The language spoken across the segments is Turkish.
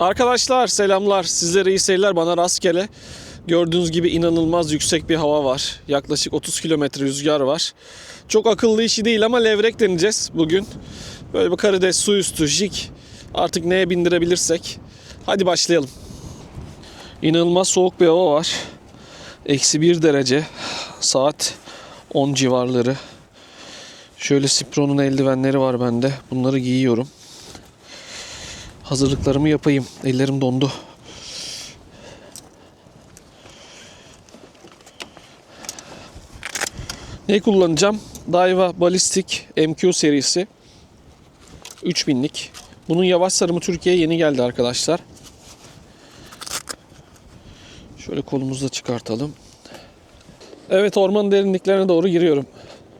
Arkadaşlar selamlar. Sizlere iyi seyirler. Bana rastgele. Gördüğünüz gibi inanılmaz yüksek bir hava var. Yaklaşık 30 kilometre rüzgar var. Çok akıllı işi değil ama levrek deneyeceğiz bugün. Böyle bir karides, su üstü, jig. Artık neye bindirebilirsek. Hadi başlayalım. İnanılmaz soğuk bir hava var. Eksi 1 derece. Saat 10 civarları. Şöyle Sipron'un eldivenleri var bende. Bunları giyiyorum. Hazırlıklarımı yapayım. Ellerim dondu. Ne kullanacağım? Daiwa Ballistic MQ serisi. 3000'lik. Bunun yavaş sarımı Türkiye'ye yeni geldi arkadaşlar. Şöyle kolumuzu da çıkartalım. Evet ormanın derinliklerine doğru giriyorum.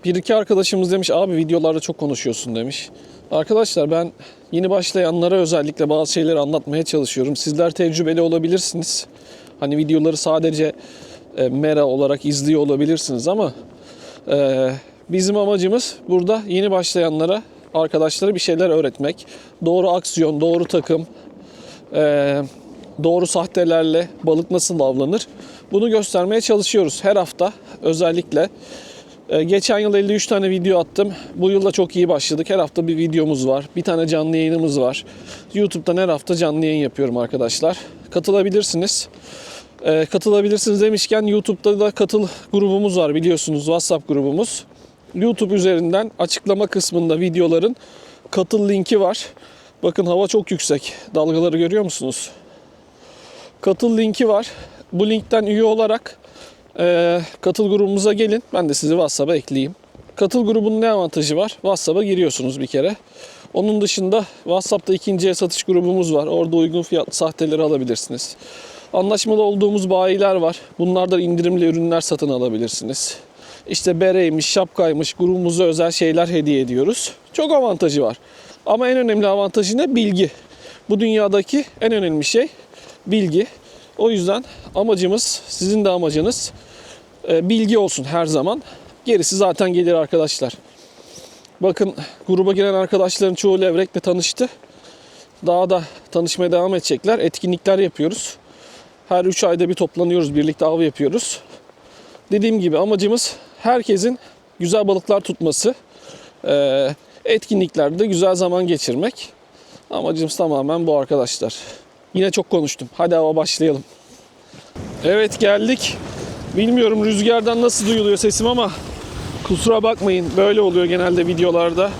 Bir iki arkadaşımız demiş abi videolarda çok konuşuyorsun demiş. Arkadaşlar ben yeni başlayanlara özellikle bazı şeyleri anlatmaya çalışıyorum. Sizler tecrübeli olabilirsiniz. Hani videoları sadece e, mera olarak izliyor olabilirsiniz ama e, bizim amacımız burada yeni başlayanlara arkadaşlara bir şeyler öğretmek. Doğru aksiyon, doğru takım, e, doğru sahtelerle balık nasıl avlanır bunu göstermeye çalışıyoruz her hafta özellikle. Ee, Geçen yıl 53 tane video attım. Bu yılda çok iyi başladık. Her hafta bir videomuz var. Bir tane canlı yayınımız var. YouTube'dan her hafta canlı yayın yapıyorum arkadaşlar. Katılabilirsiniz. Ee, katılabilirsiniz demişken YouTube'da da katıl grubumuz var biliyorsunuz. WhatsApp grubumuz. YouTube üzerinden açıklama kısmında videoların katıl linki var. Bakın hava çok yüksek. Dalgaları görüyor musunuz? Katıl linki var. Bu linkten üye olarak e, katıl grubumuza gelin. Ben de sizi WhatsApp'a ekleyeyim. Katıl grubunun ne avantajı var? WhatsApp'a giriyorsunuz bir kere. Onun dışında WhatsApp'ta ikinci el satış grubumuz var. Orada uygun fiyatlı sahteleri alabilirsiniz. Anlaşmalı olduğumuz bayiler var. Bunlardan indirimli ürünler satın alabilirsiniz. İşte bereymiş, şapkaymış, grubumuza özel şeyler hediye ediyoruz. Çok avantajı var. Ama en önemli avantajı ne? Bilgi. Bu dünyadaki en önemli şey bilgi. O yüzden amacımız, sizin de amacınız bilgi olsun her zaman. Gerisi zaten gelir arkadaşlar. Bakın gruba giren arkadaşların çoğu Levrek'le tanıştı. Daha da tanışmaya devam edecekler. Etkinlikler yapıyoruz. Her 3 ayda bir toplanıyoruz, birlikte av yapıyoruz. Dediğim gibi amacımız herkesin güzel balıklar tutması. E, etkinliklerde de güzel zaman geçirmek. Amacımız tamamen bu arkadaşlar. Yine çok konuştum. Hadi hava başlayalım. Evet geldik. Bilmiyorum rüzgardan nasıl duyuluyor sesim ama kusura bakmayın. Böyle oluyor genelde videolarda.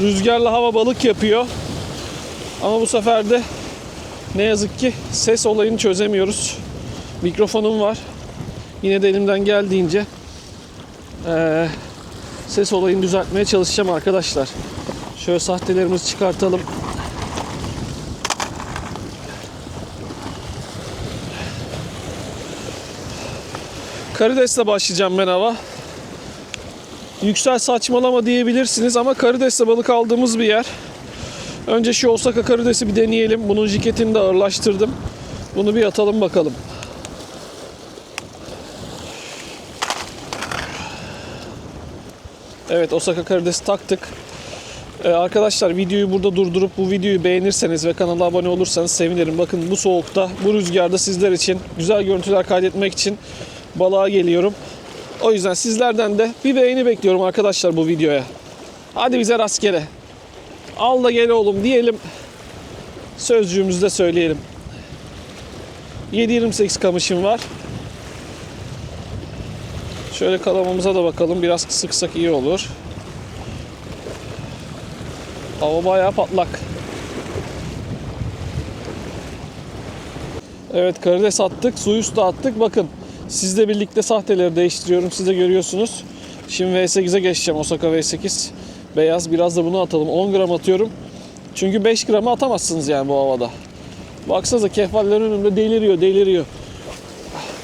Rüzgarla hava balık yapıyor. Ama bu sefer de ne yazık ki ses olayını çözemiyoruz. Mikrofonum var. Yine de elimden geldiğince eee, ses olayını düzeltmeye çalışacağım arkadaşlar. Şöyle sahtelerimizi çıkartalım. Karidesle başlayacağım ben hava. Yüksel saçmalama diyebilirsiniz ama karidesle balık aldığımız bir yer. Önce şu Osaka karidesi bir deneyelim. Bunun jiketini de ağırlaştırdım. Bunu bir atalım bakalım. Evet Osaka karidesi taktık. Ee, arkadaşlar videoyu burada durdurup bu videoyu beğenirseniz ve kanala abone olursanız sevinirim. Bakın bu soğukta, bu rüzgarda sizler için güzel görüntüler kaydetmek için balığa geliyorum. O yüzden sizlerden de bir beğeni bekliyorum arkadaşlar bu videoya. Hadi bize rastgele. Al da gel oğlum diyelim. Sözcüğümüzü de söyleyelim. 7.28 kamışım var. Şöyle kalamamıza da bakalım. Biraz sıksak iyi olur. Hava bayağı patlak. Evet karides attık. Su üstü attık. Bakın sizle birlikte sahteleri değiştiriyorum. Siz de görüyorsunuz. Şimdi V8'e geçeceğim. Osaka V8. Beyaz. Biraz da bunu atalım. 10 gram atıyorum. Çünkü 5 gramı atamazsınız yani bu havada. Baksanıza kefallerin önünde deliriyor deliriyor.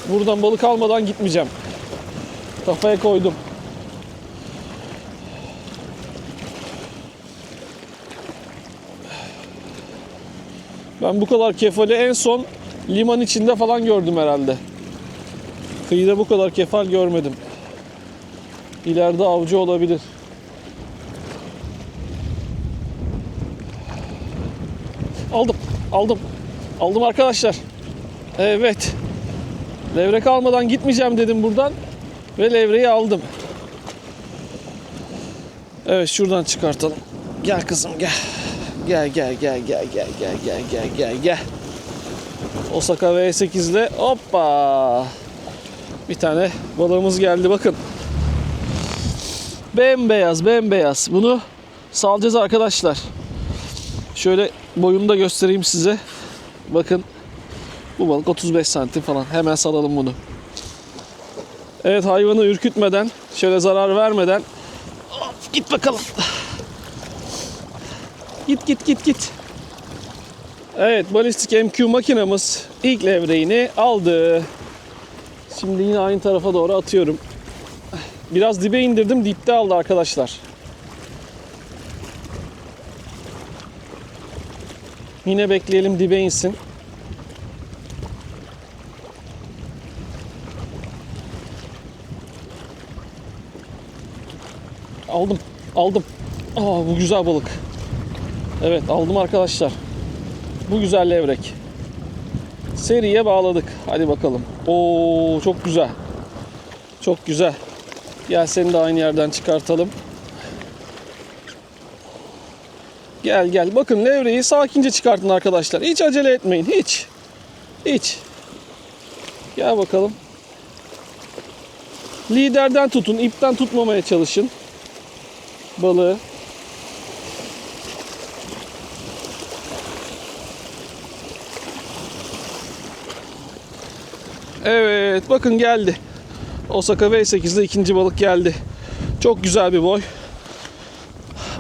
Buradan balık almadan gitmeyeceğim. Kafaya koydum. Ben bu kadar kefali en son liman içinde falan gördüm herhalde. Kıyıda bu kadar kefal görmedim. İleride avcı olabilir. Aldım. Aldım. Aldım arkadaşlar. Evet. Levrek almadan gitmeyeceğim dedim buradan. Ve levreyi aldım. Evet şuradan çıkartalım. Gel kızım gel. Gel gel gel gel gel gel gel gel gel gel. Osaka V8 ile hoppa. Bir tane balığımız geldi bakın. Bembeyaz bembeyaz. Bunu salacağız arkadaşlar. Şöyle boyunu da göstereyim size. Bakın bu balık 35 santim falan. Hemen salalım bunu. Evet hayvanı ürkütmeden, şöyle zarar vermeden Hop, git bakalım. Git git git git. Evet balistik MQ makinamız ilk levreğini aldı. Şimdi yine aynı tarafa doğru atıyorum. Biraz dibe indirdim. Dipte aldı arkadaşlar. Yine bekleyelim dibe insin. Aldım. Aldım. Aa bu güzel balık. Evet aldım arkadaşlar. Bu güzel levrek. Seriye bağladık. Hadi bakalım. Oo çok güzel. Çok güzel. Gel seni de aynı yerden çıkartalım. Gel gel. Bakın levreyi sakince çıkartın arkadaşlar. Hiç acele etmeyin. Hiç. Hiç. Gel bakalım. Liderden tutun. ipten tutmamaya çalışın. Balığı. Evet bakın geldi. Osaka V8'de ikinci balık geldi. Çok güzel bir boy.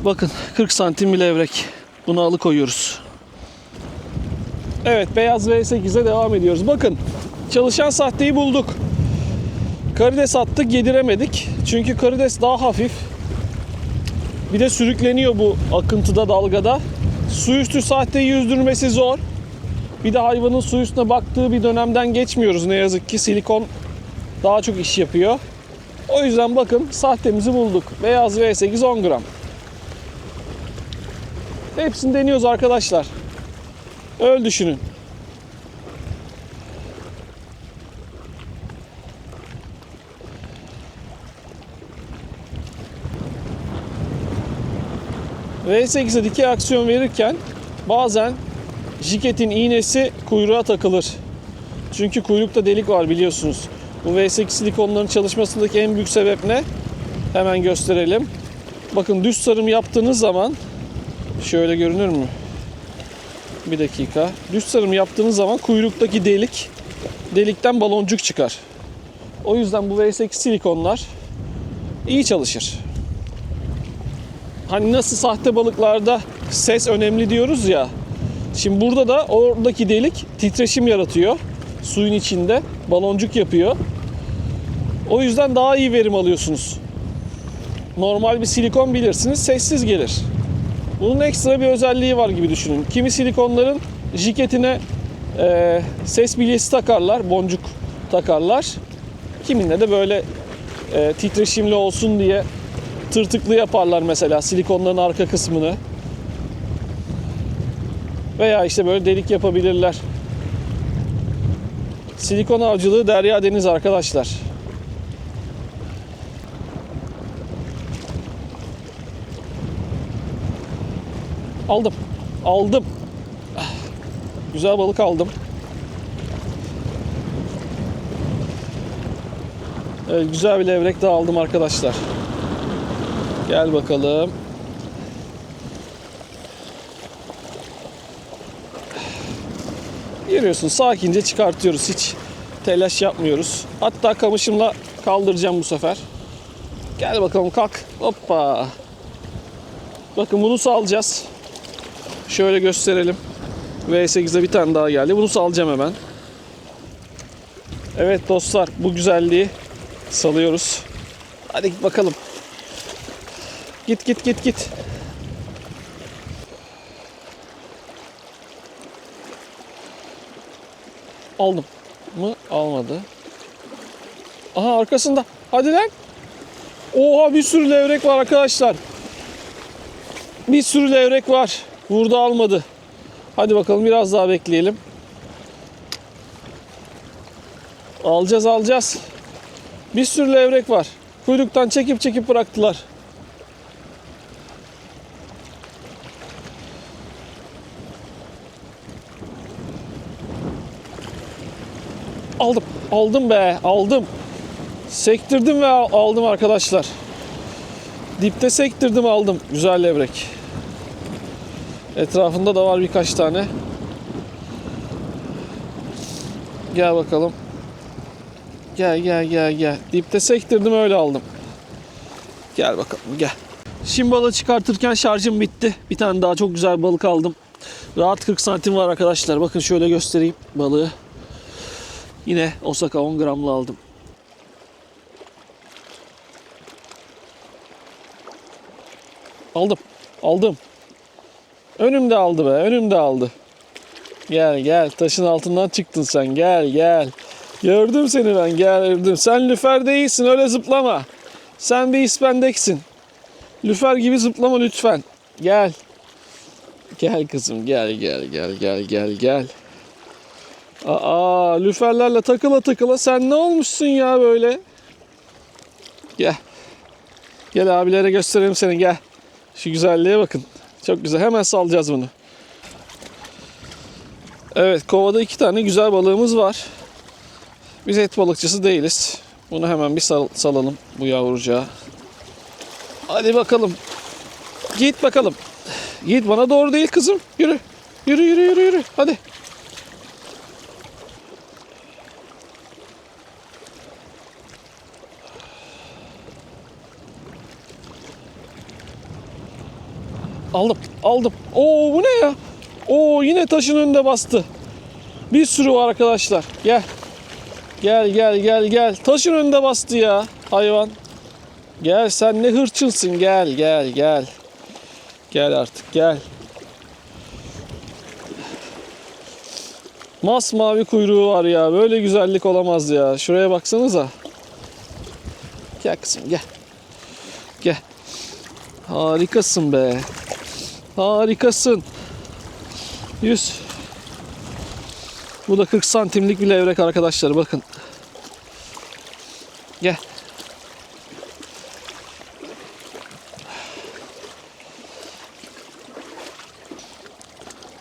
Bakın 40 santim bir levrek. Bunu alıkoyuyoruz. Evet beyaz V8'e devam ediyoruz. Bakın çalışan sahteyi bulduk. Karides attık yediremedik. Çünkü karides daha hafif. Bir de sürükleniyor bu akıntıda dalgada. Su üstü sahteyi yüzdürmesi zor. Bir de hayvanın su üstüne baktığı bir dönemden geçmiyoruz ne yazık ki. Silikon daha çok iş yapıyor. O yüzden bakın sahtemizi bulduk. Beyaz V8 10 gram. Hepsini deniyoruz arkadaşlar. Öyle düşünün. V8'e dikey aksiyon verirken bazen jiketin iğnesi kuyruğa takılır. Çünkü kuyrukta delik var biliyorsunuz. Bu V8 silikonların çalışmasındaki en büyük sebep ne? Hemen gösterelim. Bakın düz sarım yaptığınız zaman şöyle görünür mü? Bir dakika. Düz sarım yaptığınız zaman kuyruktaki delik delikten baloncuk çıkar. O yüzden bu V8 silikonlar iyi çalışır. Hani nasıl sahte balıklarda ses önemli diyoruz ya. Şimdi burada da oradaki delik titreşim yaratıyor. Suyun içinde baloncuk yapıyor. O yüzden daha iyi verim alıyorsunuz. Normal bir silikon bilirsiniz sessiz gelir. Bunun ekstra bir özelliği var gibi düşünün. Kimi silikonların jiketine e, ses bilyesi takarlar, boncuk takarlar. Kiminde de böyle e, titreşimli olsun diye tırtıklı yaparlar mesela silikonların arka kısmını. Veya işte böyle delik yapabilirler. Silikon avcılığı derya deniz arkadaşlar. Aldım. Aldım. Ah, Güzel balık aldım. Evet, güzel bir levrek daha aldım arkadaşlar. Gel bakalım. Görüyorsun sakince çıkartıyoruz hiç telaş yapmıyoruz. Hatta kamışımla kaldıracağım bu sefer. Gel bakalım kalk. Hoppa. Bakın bunu salacağız. Şöyle gösterelim. V8'de bir tane daha geldi. Bunu salacağım hemen. Evet dostlar bu güzelliği salıyoruz. Hadi git bakalım. Git git git git. Aldım mı? Almadı. Aha arkasında. Hadi lan. Oha bir sürü levrek var arkadaşlar. Bir sürü levrek var. Burada almadı. Hadi bakalım biraz daha bekleyelim. Alacağız alacağız. Bir sürü levrek var. Kuyruktan çekip çekip bıraktılar. Aldım. Aldım be. Aldım. Sektirdim ve al- aldım arkadaşlar. Dipte sektirdim aldım. Güzel levrek. Etrafında da var birkaç tane. Gel bakalım. Gel gel gel gel. Dipte sektirdim öyle aldım. Gel bakalım gel. Şimdi balığı çıkartırken şarjım bitti. Bir tane daha çok güzel balık aldım. Rahat 40 santim var arkadaşlar. Bakın şöyle göstereyim balığı. Yine Osaka 10 gramlı aldım. Aldım. Aldım. Önümde aldı be. Önümde aldı. Gel gel. Taşın altından çıktın sen. Gel gel. Gördüm seni ben. Gördüm. Sen lüfer değilsin. Öyle zıplama. Sen bir ispendeksin. Lüfer gibi zıplama lütfen. Gel. Gel kızım. Gel gel gel gel gel gel. Aa lüferlerle takıla takıla sen ne olmuşsun ya böyle? Gel. Gel abilere göstereyim seni gel. Şu güzelliğe bakın. Çok güzel. Hemen salacağız bunu. Evet kovada iki tane güzel balığımız var. Biz et balıkçısı değiliz. Bunu hemen bir sal- salalım bu yavrucağa. Hadi bakalım. Git bakalım. Git bana doğru değil kızım. Yürü. Yürü yürü yürü yürü. Hadi. Aldım, aldım. Oo bu ne ya? Oo yine taşın önünde bastı. Bir sürü var arkadaşlar. Gel. Gel gel gel gel. Taşın önünde bastı ya hayvan. Gel sen ne hırçınsın gel gel gel. Gel artık gel. Masmavi kuyruğu var ya. Böyle güzellik olamaz ya. Şuraya baksanıza. Gel kızım gel. Gel. Harikasın be. Harikasın. 100. Bu da 40 santimlik bir levrek arkadaşlar bakın. Gel.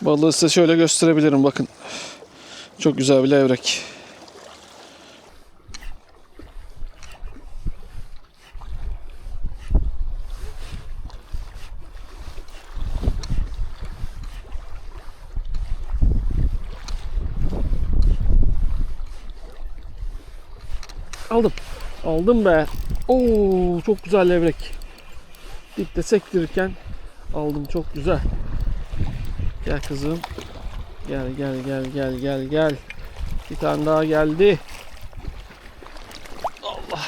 Balığı size şöyle gösterebilirim bakın. Çok güzel bir levrek. Aldım. Aldım be. Oo çok güzel levrek. Dipte sektirirken aldım çok güzel. Gel kızım. Gel gel gel gel gel gel. Bir tane daha geldi. Allah.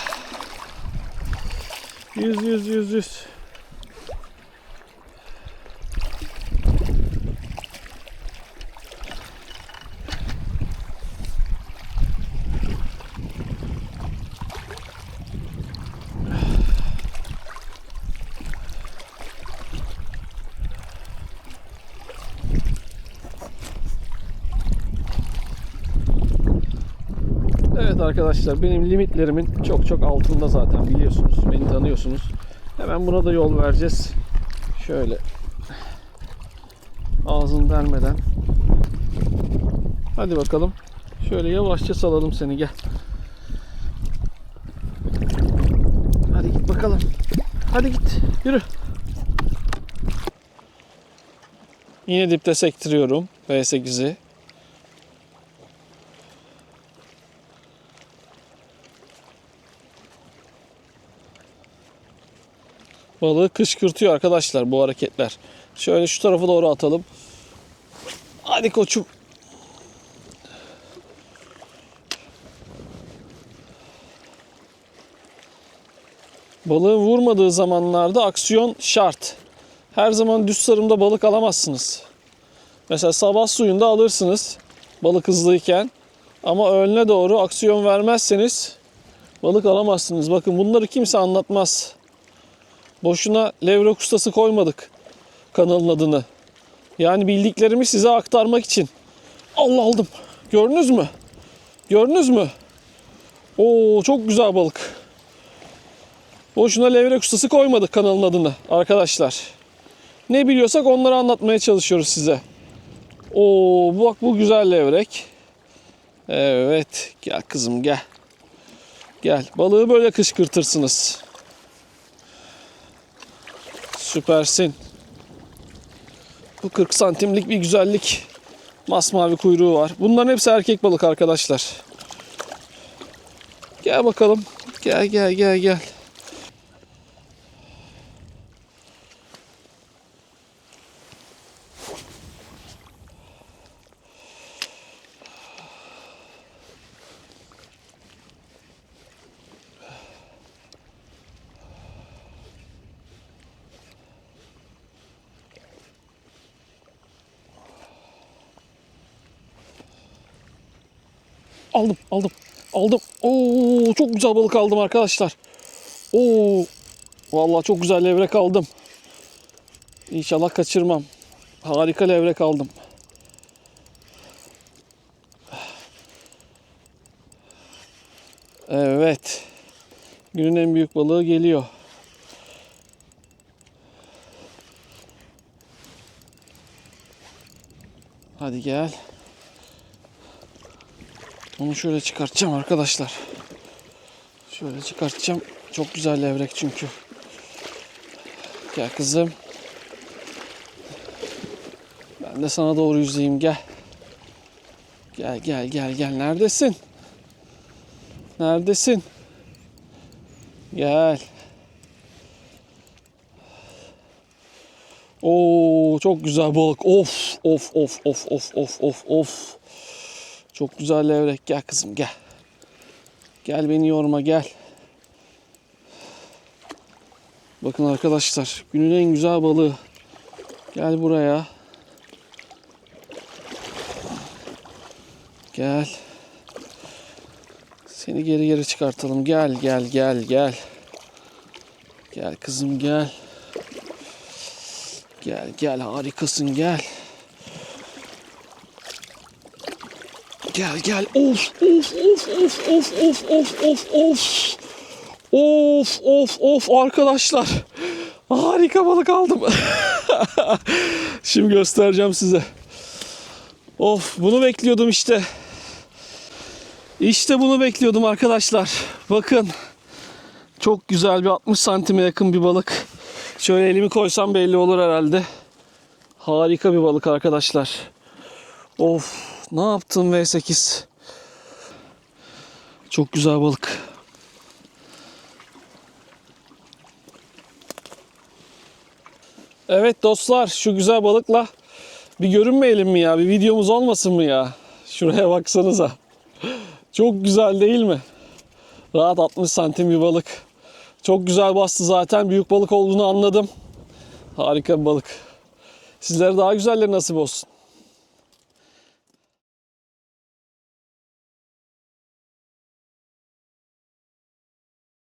Yüz yüz yüz yüz. Evet arkadaşlar benim limitlerimin çok çok altında zaten biliyorsunuz. Beni tanıyorsunuz. Hemen buna da yol vereceğiz. Şöyle ağzını delmeden. Hadi bakalım. Şöyle yavaşça salalım seni gel. Hadi git bakalım. Hadi git. Yürü. Yine dipte sektiriyorum. V8'i. Balığı kışkırtıyor arkadaşlar bu hareketler. Şöyle şu tarafa doğru atalım. Hadi koçum. Balığın vurmadığı zamanlarda aksiyon şart. Her zaman düz sarımda balık alamazsınız. Mesela sabah suyunda alırsınız balık hızlıyken. Ama öğlene doğru aksiyon vermezseniz balık alamazsınız. Bakın bunları kimse anlatmaz. Boşuna levrek ustası koymadık kanalın adını. Yani bildiklerimi size aktarmak için. Allah aldım. Gördünüz mü? Gördünüz mü? Oo çok güzel balık. Boşuna levrek ustası koymadık kanalın adını arkadaşlar. Ne biliyorsak onları anlatmaya çalışıyoruz size. Oo bak bu güzel levrek. Evet gel kızım gel. Gel balığı böyle kışkırtırsınız. Süpersin. Bu 40 santimlik bir güzellik. Masmavi kuyruğu var. Bunların hepsi erkek balık arkadaşlar. Gel bakalım. Gel gel gel gel. Aldım, aldım, aldım. Oo, çok güzel balık aldım arkadaşlar. Oo, vallahi çok güzel levrek aldım. İnşallah kaçırmam. Harika levrek aldım. Evet. Günün en büyük balığı geliyor. Hadi gel. Onu şöyle çıkartacağım arkadaşlar. Şöyle çıkartacağım. Çok güzel levrek çünkü. Gel kızım. Ben de sana doğru yüzeyim gel. Gel gel gel gel. Neredesin? Neredesin? Gel. Oo çok güzel balık. Of of of of of of of of. Çok güzel levrek. Gel kızım gel. Gel beni yorma gel. Bakın arkadaşlar günün en güzel balığı. Gel buraya. Gel. Seni geri geri çıkartalım. Gel gel gel gel. Gel kızım gel. Gel gel harikasın gel. Gel gel. Of of of of of of of of of. Of of of arkadaşlar. Harika balık aldım. Şimdi göstereceğim size. Of bunu bekliyordum işte. İşte bunu bekliyordum arkadaşlar. Bakın. Çok güzel bir 60 santime yakın bir balık. Şöyle elimi koysam belli olur herhalde. Harika bir balık arkadaşlar. Of ne yaptın V8? Çok güzel balık. Evet dostlar şu güzel balıkla bir görünmeyelim mi ya? Bir videomuz olmasın mı ya? Şuraya baksanıza. Çok güzel değil mi? Rahat 60 santim bir balık. Çok güzel bastı zaten. Büyük balık olduğunu anladım. Harika bir balık. Sizlere daha güzelleri nasip olsun.